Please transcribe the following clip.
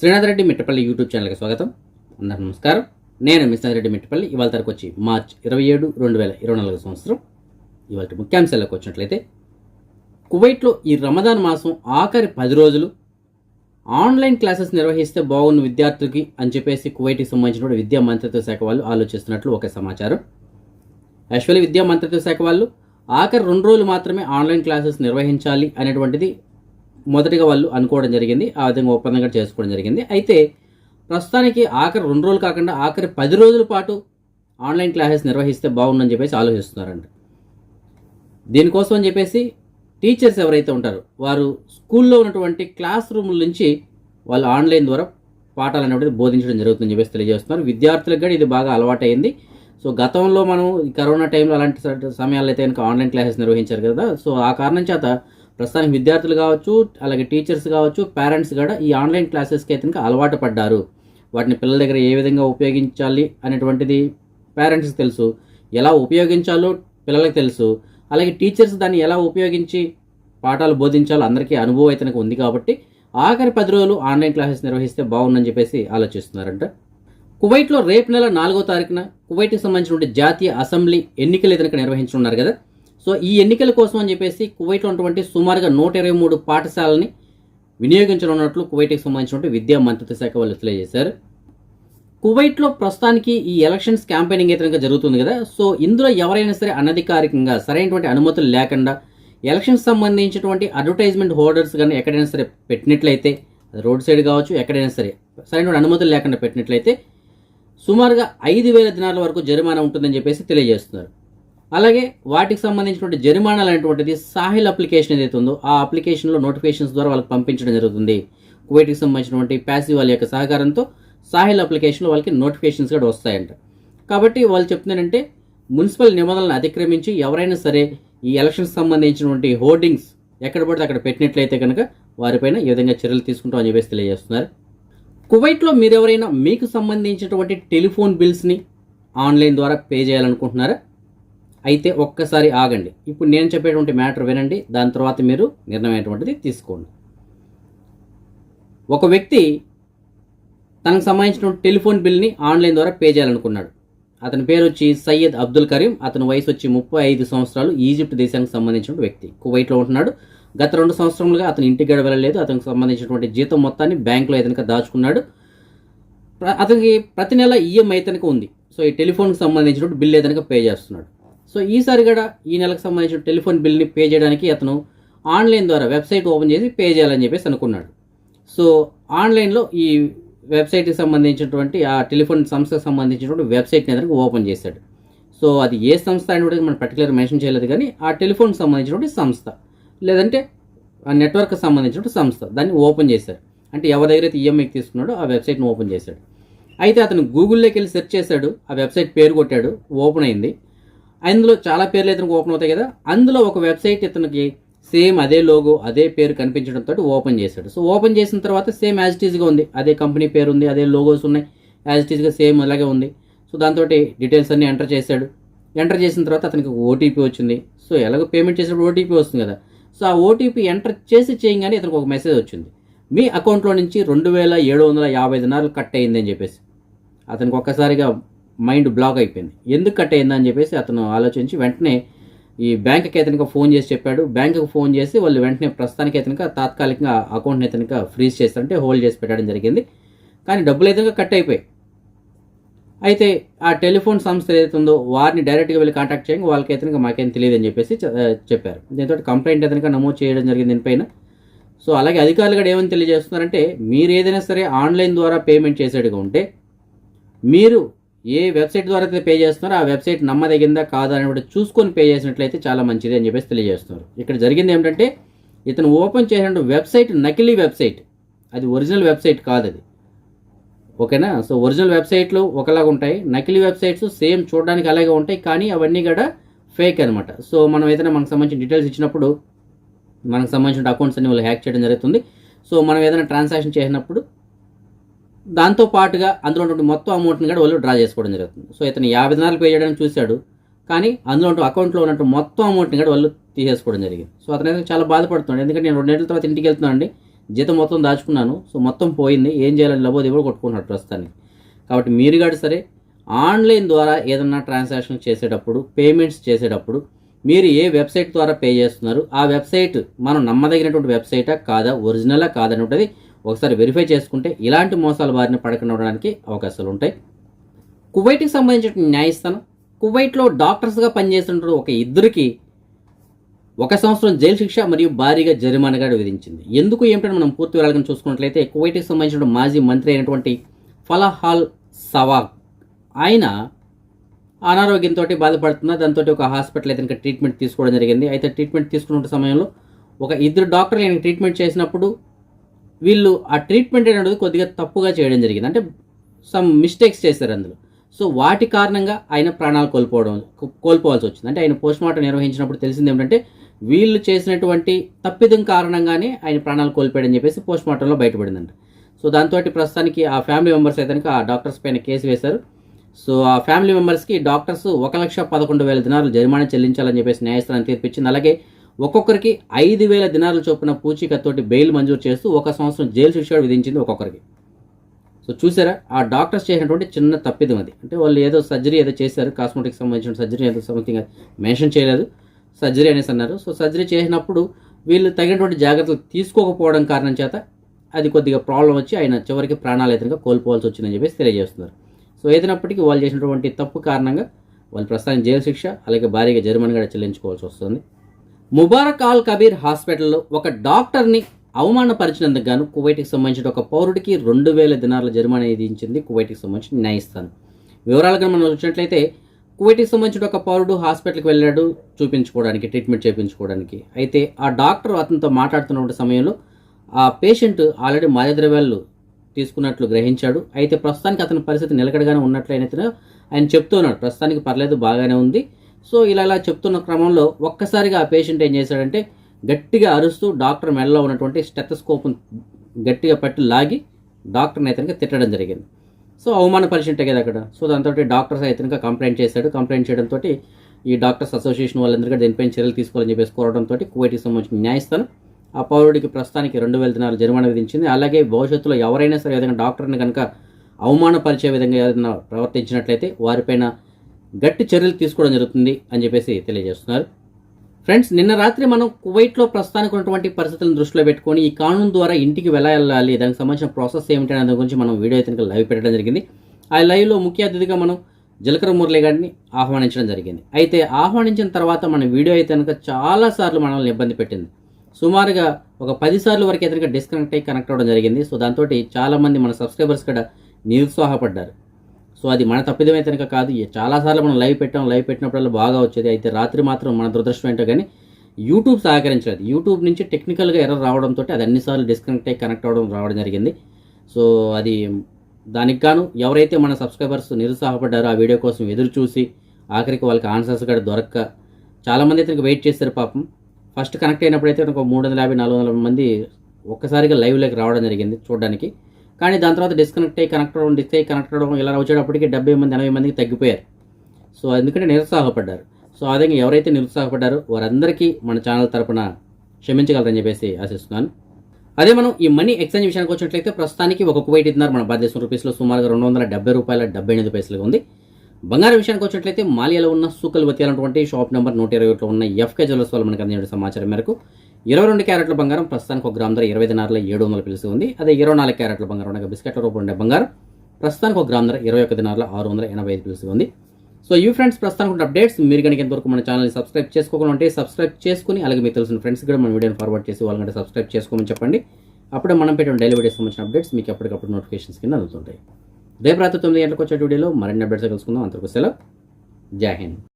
Srinath Reddy Mittapalli YouTube ఛానల్కి స్వాగతం. అందరికీ నమస్కారం. నేను మిస్నాథ్ రెడ్డి మిట్టపల్లి. ఇవాళ తరకు వచ్చి మార్చ్ ఇరవై ఏడు రెండు వేల ఇరవై నాలుగు సంవత్సరం. ఇవాళ ముఖ్యాంశాలకు వచ్చినట్లయితే కువైట్లో ఈ రమదాన్ మాసం ఆఖరి పది రోజులు ఆన్లైన్ క్లాసెస్ నిర్వహిస్తే బాగున్న విద్యార్థులకి అని చెప్పేసి కువైట్కి సంబంధించిన విద్యా మంత్రిత్వ శాఖ వాళ్ళు ఆలోచిస్తున్నట్లు ఒక సమాచారం. యాక్చువల్లీ విద్యా మంత్రిత్వ శాఖ వాళ్ళు ఆఖరి రెండు రోజులు మాత్రమే ఆన్లైన్ క్లాసెస్ నిర్వహించాలి అనేటువంటిది మొదటిగా వాళ్ళు అనుకోవడం జరిగింది ఆ విధంగా ఒప్పందం కూడా చేసుకోవడం జరిగింది. అయితే ప్రస్తుతానికి ఆఖరి రెండు రోజులు కాకుండా ఆఖరి పది రోజుల పాటు ఆన్లైన్ క్లాసెస్ నిర్వహిస్తే బాగుందని చెప్పేసి ఆలోచిస్తున్నారంట. దీనికోసం అని చెప్పేసి టీచర్స్ ఎవరైతే ఉంటారో వారు స్కూల్లో ఉన్నటువంటి క్లాస్ రూముల నుంచి వాళ్ళు ఆన్లైన్ ద్వారా పాఠాలు అనేవి బోధించడం జరుగుతుందని చెప్పేసి తెలియజేస్తున్నారు. విద్యార్థులకు కూడా ఇది బాగా అలవాటైంది సో గతంలో మనం ఈ కరోనా టైంలో అలాంటి సమయాల్లో అయితే కనుక ఆన్లైన్ క్లాసెస్ నిర్వహించారు కదా సో ఆ కారణం చేత ప్రస్తుతానికి విద్యార్థులు కావచ్చు అలాగే టీచర్స్ కావచ్చు పేరెంట్స్ కూడా ఈ ఆన్లైన్ క్లాసెస్కి అయితే అలవాటు పడ్డారు. వాటిని పిల్లల దగ్గర ఏ విధంగా ఉపయోగించాలి అనేటువంటిది పేరెంట్స్కి తెలుసు. ఎలా ఉపయోగించాలో పిల్లలకు తెలుసు. అలాగే టీచర్స్ దాన్ని ఎలా ఉపయోగించి పాఠాలు బోధించాలో అందరికీ అనుభవం అయితే ఉంది కాబట్టి ఆఖరి పది రోజులు ఆన్లైన్ క్లాసెస్ నిర్వహిస్తే బాగుందని చెప్పేసి ఆలోచిస్తున్నారంట. కువైట్లో రేపు నెల నాలుగో తారీఖున కువైట్కి సంబంధించిన జాతీయ అసెంబ్లీ ఎన్నికలు ఏదైనా నిర్వహించనున్నారు కదా. సో ఈ ఎన్నికల కోసం అని చెప్పేసి కువైట్లో ఉన్నటువంటి సుమారుగా నూట ఇరవై మూడు పాఠశాలని వినియోగించనున్నట్లు కువైట్కి సంబంధించినటువంటి విద్యా మంత్రిత్వ శాఖ వాళ్ళు తెలియజేశారు. కువైట్లో ప్రస్తుతానికి ఈ ఎలక్షన్స్ క్యాంపెయినింగ్ అయితే కనుక జరుగుతుంది కదా. సో ఇందులో ఎవరైనా సరే అనధికారికంగా సరైనటువంటి అనుమతులు లేకుండా ఎలక్షన్స్ సంబంధించినటువంటి అడ్వర్టైజ్మెంట్ హోల్డర్స్ కానీ ఎక్కడైనా సరే పెట్టినట్లయితే రోడ్ సైడ్ కావచ్చు ఎక్కడైనా సరే సరైనటువంటి అనుమతులు లేకుండా పెట్టినట్లయితే సుమారుగా ఐదు వేల దినాల వరకు జరిమానా ఉంటుందని చెప్పేసి తెలియజేస్తున్నారు. అలాగే వాటికి సంబంధించినటువంటి జరిమానాలు అనేటువంటిది సాహిల్ అప్లికేషన్ ఏదైతే ఉందో ఆ అప్లికేషన్లో నోటిఫికేషన్స్ ద్వారా వాళ్ళకి పంపించడం జరుగుతుంది. కువైట్కి సంబంధించినటువంటి ప్యాసివ్ వాళ్ళ యొక్క సహకారంతో సాహిల్ అప్లికేషన్లో వాళ్ళకి నోటిఫికేషన్స్ కూడా వస్తాయంట. కాబట్టి వాళ్ళు చెప్తున్నారంటే మున్సిపల్ నిబంధనలను అతిక్రమించి ఎవరైనా సరే ఈ ఎలక్షన్స్ సంబంధించినటువంటి హోర్డింగ్స్ ఎక్కడ పడితే అక్కడ పెట్టినట్లయితే కనుక వారిపైన ఈ విధంగా చర్యలు తీసుకుంటామని చెప్పేసి తెలియజేస్తున్నారు. కువైట్లో మీరెవరైనా మీకు సంబంధించినటువంటి టెలిఫోన్ బిల్స్ని ఆన్లైన్ ద్వారా పే చేయాలనుకుంటున్నారా? అయితే ఒక్కసారి ఆగండి. ఇప్పుడు నేను చెప్పేటువంటి మ్యాటర్ వినండి. దాని తర్వాత మీరు నిర్ణయం అటువంటిది తీసుకోండి. ఒక వ్యక్తి తనకు సంబంధించిన టెలిఫోన్ బిల్ని ఆన్లైన్ ద్వారా పే చేయాలనుకున్నాడు. అతని పేరు వచ్చి సయ్యద్ అబ్దుల్ కరీం. అతని వయసు వచ్చి ముప్పై ఐదు సంవత్సరాలు ఈజిప్ట్ దేశానికి సంబంధించిన వ్యక్తి. కువైట్లో ఉంటున్నాడు. గత రెండు సంవత్సరములుగా అతను ఇంటికి గడ వెళ్ళలేదు అతనికి సంబంధించినటువంటి జీతం మొత్తాన్ని బ్యాంకులో ఇతనికి దాచుకున్నాడు. అతనికి ప్రతి నెల ఈఎంఐ ఇతనికి ఉంది. సో ఈ టెలిఫోన్కి సంబంధించినటువంటి బిల్ ఏదైనా పే చేస్తున్నాడు. సో ఈసారి కూడా ఈ నెలకు సంబంధించిన టెలిఫోన్ బిల్ని పే చేయడానికి అతను ఆన్లైన్ ద్వారా వెబ్సైట్ ఓపెన్ చేసి పే చేయాలని చెప్పేసి అనుకున్నాడు. సో ఆన్లైన్లో ఈ వెబ్సైట్కి సంబంధించినటువంటి ఆ టెలిఫోన్ సంస్థకు సంబంధించినటువంటి వెబ్సైట్ని అతనికి ఓపెన్ చేశాడు. సో అది ఏ సంస్థ అని కూడా మనం పర్టికులర్ మెన్షన్ చేయలేదు కానీ ఆ టెలిఫోన్కి సంబంధించినటువంటి సంస్థ లేదంటే ఆ నెట్వర్క్ సంబంధించినటువంటి సంస్థ దాన్ని ఓపెన్ చేశాడు. అంటే ఎవరి దగ్గర అయితే ఈఎంఐకి తీసుకున్నాడో ఆ వెబ్సైట్ని ఓపెన్ చేశాడు. అయితే అతను గూగుల్లోకి వెళ్ళి సెర్చ్ చేశాడు ఆ వెబ్సైట్ పేరు కొట్టాడు ఓపెన్ అయింది. అందులో చాలా పేర్లు ఇతనికి ఓపెన్ అవుతాయి కదా. అందులో ఒక వెబ్సైట్ ఇతనికి సేమ్ అదే లోగో అదే పేరు కనిపించడంతో ఓపెన్ చేశాడు. సో ఓపెన్ చేసిన తర్వాత సేమ్ యాజ్ టీజ్గా ఉంది. అదే కంపెనీ పేరు ఉంది అదే లోగోస్ ఉన్నాయి యాజ్ టీజ్గా సేమ్ అలాగే ఉంది. సో దాంతో డీటెయిల్స్ అన్నీ ఎంటర్ చేశాడు. ఎంటర్ చేసిన తర్వాత అతనికి ఓటీపీ వచ్చింది. సో ఎలాగో పేమెంట్ చేసినప్పుడు ఓటీపీ వస్తుంది కదా. సో ఆ ఓటీపీ ఎంటర్ చేసి చేయగానే ఇతనికి ఒక మెసేజ్ వచ్చింది. మీ అకౌంట్లో నుంచి రెండు వేల ఏడు వందల యాభై దినాలు కట్ అయిందని అని చెప్పేసి. అతనికి ఒక్కసారిగా మైండ్ బ్లాక్ అయిపోయింది. ఎందుకు కట్ అయిందని చెప్పేసి అతను ఆలోచించి వెంటనే ఈ బ్యాంక్కి అతనికి ఫోన్ చేసి చెప్పాడు. బ్యాంకుకి ఫోన్ చేసి వాళ్ళు వెంటనే ప్రస్తుతానికి అతనిక తాత్కాలికంగా అకౌంట్ని అతనిక ఫ్రీజ్ చేస్తారంటే హోల్డ్ చేసి పెట్టడం జరిగింది. కానీ డబ్బులు అయితే కట్ అయిపోయాయి. అయితే ఆ టెలిఫోన్ సంస్థ ఏదైతే ఉందో వారిని డైరెక్ట్గా వెళ్ళి కాంటాక్ట్ చేయండి వాళ్ళకి అయితే మాకేం తెలియదు అని చెప్పేసి చెప్పారు. దీంతో కంప్లైంట్ అతనిక నమోదు చేయడం జరిగింది దీనిపైన. సో అలాగే అధికారులు కూడా ఏమని తెలియజేస్తున్నారంటే మీరు ఏదైనా సరే ఆన్లైన్ ద్వారా పేమెంట్ చేసేట్టుగా ఉంటే మీరు ఏ వెబ్సైట్ ద్వారా అయితే పే చేస్తున్నారో ఆ వెబ్సైట్ నమ్మదగిందా కాదా అని చూసుకొని పే చేసినట్లయితే చాలా మంచిది అని చెప్పేసి తెలియజేస్తున్నారు. ఇక్కడ జరిగింది ఏమిటంటే ఇతను ఓపెన్ చేసిన వెబ్సైట్ నకిలీ వెబ్సైట్. అది ఒరిజినల్ వెబ్సైట్ కాదు అది. ఓకేనా? సో ఒరిజినల్ వెబ్సైట్లు ఒకలాగా ఉంటాయి నకిలీ వెబ్సైట్స్ సేమ్ చూడడానికి అలాగే ఉంటాయి కానీ అవన్నీ కూడా ఫేక్ అనమాట సో మనం ఏదైనా మనకు సంబంధించిన డీటెయిల్స్ ఇచ్చినప్పుడు మనకు సంబంధించిన అకౌంట్స్ అన్ని వాళ్ళు హ్యాక్ చేయడం జరుగుతుంది. సో మనం ఏదైనా ట్రాన్సాక్షన్ చేసినప్పుడు దాంతో పాటుగా అందులో ఉన్నటువంటి మొత్తం అమౌంట్ని కూడా వాళ్ళు డ్రా చేసుకోవడం జరుగుతుంది. సో ఇతను యాభై దినాలు పే చేయడానికి చూశాడు. కానీ అందులో అకౌంట్లో ఉన్నట్టు మొత్తం అమౌంట్ని కూడా వాళ్ళు తీసేసుకోవడం జరిగింది. సో అతను అయితే చాలా బాధపడుతున్నాడు. ఎందుకంటే నేను రెండు నెలల తర్వాత ఇంటికి వెళ్తున్నాను అండి. జీతం మొత్తం దాచుకున్నాను. సో మొత్తం పోయింది. ఏం చేయాలని లబోది కూడా కొట్టుకున్నాడు ప్రస్తుతానికి. కాబట్టి మీరు కాదు సరే ఆన్లైన్ ద్వారా ఏదన్నా ట్రాన్సాక్షన్ చేసేటప్పుడు పేమెంట్స్ చేసేటప్పుడు మీరు ఏ వెబ్సైట్ ద్వారా పే చేస్తున్నారు? ఆ వెబ్సైట్ మనం నమ్మదగినటువంటి వెబ్సైటా కాదా? ఒరిజినలా కాదనేటువంటిది ఒకసారి వెరిఫై చేసుకుంటే ఇలాంటి మోసాల బారిన పడకుండా ఉండడానికి అవకాశాలు ఉంటాయి కువైట్కి సంబంధించిన న్యాయస్థానం కువైట్లో డాక్టర్స్గా పనిచేస్తున్న ఒక ఇద్దరికి ఒక సంవత్సరం జైలు శిక్ష మరియు భారీగా జరిమానాగా విధించింది. ఎందుకు ఏమిటని మనం పూర్తి వివరాలను చూసుకున్నట్లయితే కువైట్కి సంబంధించిన మాజీ మంత్రి అయినటువంటి ఫలహాల్ సవాగ్. ఆయన అనారోగ్యంతో బాధపడుతున్న దాంతో ఒక హాస్పిటల్ అయితే ట్రీట్మెంట్ తీసుకోవడం జరిగింది. అయితే ట్రీట్మెంట్ తీసుకున్న సమయంలో ఒక ఇద్దరు డాక్టర్లు ఆయన ట్రీట్మెంట్ చేసినప్పుడు వీళ్ళు ఆ ట్రీట్మెంట్ అనేది కొద్దిగా తప్పుగా చేయడం జరిగింది. అంటే సమ్ మిస్టేక్స్ చేశారు అందులో. సో వాటి కారణంగా ఆయన ప్రాణాలు కోల్పోవడం కోల్పోవాల్సి వచ్చింది. అంటే ఆయన పోస్ట్ మార్టం నిర్వహించినప్పుడు తెలిసింది ఏమిటంటే వీళ్ళు చేసినటువంటి తప్పిదం కారణంగానే ఆయన ప్రాణాలు కోల్పోయాడని చెప్పేసి పోస్ట్ మార్టంలో బయటపడిందంట. సో దాంతో ప్రస్తుతానికి ఆ ఫ్యామిలీ మెంబర్స్ అయితే ఆ డాక్టర్స్ పైన కేసు వేశారు. సో ఆ ఫ్యామిలీ మెంబర్స్కి డాక్టర్స్ ఒక లక్ష పదకొండు వేల దినారులు జరిమానా చెల్లించాలని చెప్పేసి న్యాయస్థానం తీర్పిచ్చింది. అలాగే ఒక్కొక్కరికి ఐదు వేల దినారుల చొప్పున పూచీకత్తోటి బెయిల్ మంజూరు చేస్తూ ఒక సంవత్సరం జైలు శిక్ష విధించింది ఒక్కొక్కరికి. సో చూసారా? ఆ డాక్టర్స్ చేసినటువంటి చిన్న తప్పిదం అది. అంటే వాళ్ళు ఏదో సర్జరీ ఏదో చేశారు కాస్మెటిక్ సంబంధించిన సర్జరీ ఏదో సంథింగ్ మెన్షన్ చేయలేదు. సర్జరీ అనేసి అన్నారు. సో సర్జరీ చేసినప్పుడు వీళ్ళు తగినటువంటి జాగ్రత్తలు తీసుకోకపోవడం కారణం చేత అది కొద్దిగా ప్రాబ్లం వచ్చి ఆయన చివరికి ప్రాణాలు అయితే కోల్పోవాల్సి వచ్చిందని చెప్పేసి తెలియజేస్తున్నారు. సో ఏదైనప్పటికీ వాళ్ళు చేసినటువంటి తప్పు కారణంగా వాళ్ళు ప్రస్తుతానికి జైలు శిక్ష అలాగే భారీగా జరిమానా కూడా చెల్లించుకోవాల్సి వస్తుంది. ముబారక్ ఆల్ కబీర్ హాస్పిటల్లో ఒక డాక్టర్ని అవమానపరిచినందుకు గాను కువైట్కి సంబంధించిన ఒక పౌరుడికి రెండు వేల దినార్ల జరిమానా విధించింది కువైట్కి సంబంధించిన న్యాయస్థానం. వివరాలుగా మనం వచ్చినట్లయితే కువైట్కి సంబంధించిన ఒక పౌరుడు హాస్పిటల్కి వెళ్ళాడు చూపించుకోవడానికి ట్రీట్మెంట్ చేయించుకోవడానికి అయితే ఆ డాక్టర్ అతనితో మాట్లాడుతున్న సమయంలో ఆ పేషెంట్ ఆల్రెడీ మాదద్రవ్యాలు తీసుకున్నట్లు గ్రహించాడు. అయితే ప్రస్తుతానికి అతని పరిస్థితి నిలకడగానే ఉన్నట్లయితే ఆయన చెప్తున్నాడు ప్రస్తుతానికి పర్లేదు బాగానే ఉంది. సో ఇలా ఇలా చెప్తున్న క్రమంలో ఒక్కసారిగా ఆ పేషెంట్ ఏం చేశాడంటే గట్టిగా అరుస్తూ డాక్టర్ మెడలో ఉన్నటువంటి స్టెథస్కోప్ను గట్టిగా పట్టి లాగి డాక్టర్ని అయితే తిట్టడం జరిగింది. సో అవమానపరిచింటే కదా అక్కడ. సో దాంతో డాక్టర్స్ అయితే కంప్లైంట్ చేశాడు. కంప్లైంట్ చేయడంతో ఈ డాక్టర్స్ అసోసియేషన్ వాళ్ళందరికీ దీనిపైన చర్యలు తీసుకోవాలని చెప్పేసి కోరడంతో కువైట్కి సంబంధించిన న్యాయస్థానం ఆ పౌరుడికి ప్రస్తుతానికి రెండు వేల దినాలు జరిమానా విధించింది. అలాగే భవిష్యత్తులో ఎవరైనా సరే విధంగా డాక్టర్ని కనుక అవమానపరిచే విధంగా ఏదైనా ప్రవర్తించినట్లయితే వారిపైన గట్టి చర్యలు తీసుకోవడం జరుగుతుంది అని చెప్పేసి తెలియజేస్తున్నారు. ఫ్రెండ్స్ నిన్న రాత్రి మనం కువైట్లో ప్రస్తుతానికి ఉన్నటువంటి పరిస్థితులను దృష్టిలో పెట్టుకొని ఈ కానూన్ ద్వారా ఇంటికి వెళ్ళాలి దానికి సంబంధించిన ప్రాసెస్ ఏమిటి అనే దాని గురించి మనం వీడియో అయితే లైవ్ పెట్టడం జరిగింది. ఆ లైవ్లో ముఖ్య అతిథిగా మనం జలకర మురళి గారిని ఆహ్వానించడం జరిగింది. అయితే ఆహ్వానించిన తర్వాత మన వీడియో అయితే కనుక చాలాసార్లు మనల్ని ఇబ్బంది పెట్టింది. సుమారుగా ఒక పదిసార్లు వరకు ఎదురుగా డిస్కనెక్ట్ అయ్యి కనెక్ట్ అవ్వడం జరిగింది. సో దాంతో చాలామంది మన సబ్స్క్రైబర్స్ కూడా నిరుత్సాహపడ్డారు. సో అది మన తప్పిదమే కనుక కాదు. చాలాసార్లు మనం లైవ్ పెట్టాం లైవ్ పెట్టినప్పుడల్లా బాగా వచ్చేది. అయితే రాత్రి మాత్రం మన దురదృష్టం ఏంటో కానీ యూట్యూబ్ సహకరించలేదు. యూట్యూబ్ నుంచి టెక్నికల్గా ఎర్రర్ రావడంతో అది అన్నిసార్లు డిస్కనెక్ట్ అయ్యి కనెక్ట్ అవ్వడం రావడం జరిగింది. సో అది దానికి గాను ఎవరైతే మన సబ్స్క్రైబర్స్ నిరుత్సాహపడ్డారో ఆ వీడియో కోసం ఎదురు చూసి ఆఖరికి వాళ్ళకి ఆన్సర్స్ కూడా దొరక్క చాలామంది అయితే వెయిట్ చేస్తారు పాపం. ఫస్ట్ కనెక్ట్ అయినప్పుడు అయితే ఒక మూడు వందల యాభై నాలుగు వందల మంది ఒక్కసారిగా లైవ్లోకి రావడం జరిగింది చూడడానికి. కానీ దాని తర్వాత డిస్కనెక్ట్ అయ్యి కనెక్ట్ అవ్వడం డిస్క్ కనెక్ట్ అవ్వడం ఇలా వచ్చేటప్పటికి డెబ్బై మంది ఎనభై మందికి తగ్గిపోయారు. సో ఎందుకంటే నిరుత్సాహపడ్డారు. సో అదే ఎవరైతే నిరుత్సాహపడ్డారో వారందరికీ మన ఛానల్ తరపున క్షమించగలరని చెప్పేసి ఆశిస్తున్నాను. అదే మనం ఈ మనీ ఎక్స్చేంజ్ విషయానికి వచ్చినట్లయితే ప్రస్తుతానికి ఒక కువైట్ ఇద్దరు మన భారతదేశం రూపీస్లో సుమారుగా రెండు వందల డెబ్బై రూపాయల డెబ్బై ఎనిమిది పైసలుగా ఉంది. బంగారం విషయానికి వచ్చినట్లయితే మాలియాలో ఉన్న సూకల్ వతియాలన్నటువంటి షాప్ నెంబర్ నూట ఇరవై ఒకటిలో ఉన్న ఎఫ్కే జ్యువెలర్స్ వాళ్ళు మనకు అందించిన సమాచారం మేరకు ఇరవై రెండు క్యారెట్ల బంగారం ప్రస్తుతానికి ఒక గ్రామ్ ధర ఇరవై దినారుల ఏడు వందల పిలిసి ఉంది. అదే ఇరవై నాలుగు క్యారెట్ల బంగారం ఉండగా బిస్కెట్ల రూపంలో ఉండే బంగారం. ప్రస్తుతానికి ఒక గ్రామ్ ధర ఇరవై ఒక దినారుల ఆరు వందల ఎనభై ఐదు పిలిసి ఉంది. సో ఈ ఫ్రెండ్స్ ప్రస్తుతానికి ఉన్న అప్డేట్స్ మీరు కనుక ఎంతవరకు మన ఛానల్ని సబ్స్క్రైబ్ చేసుకోకుండా ఉంటే సబ్స్క్రైబ్ చేసుకుని అలాగే మీకు తెలిసిన ఫ్రెండ్స్ కూడా మన వీడియోని ఫార్వర్డ్ చేసి వాళ్ళని సబ్స్క్రైబ్ చేసుకోమని చెప్పండి. అప్పుడే మనం పెట్టిన డైలీ వీడియోస్ సంబంధించిన అప్డేట్స్ మీకు ఎప్పటికప్పుడు నోటిఫికేషన్స్ కింద అందుతుంటాయి. రేపు రాత్రి తొమ్మిది గంటలకు వచ్చే వీడియోలో మరిన్ని అప్డేట్స్ కలుసుకుందాం అంతకు సెలవు. జై హింద్.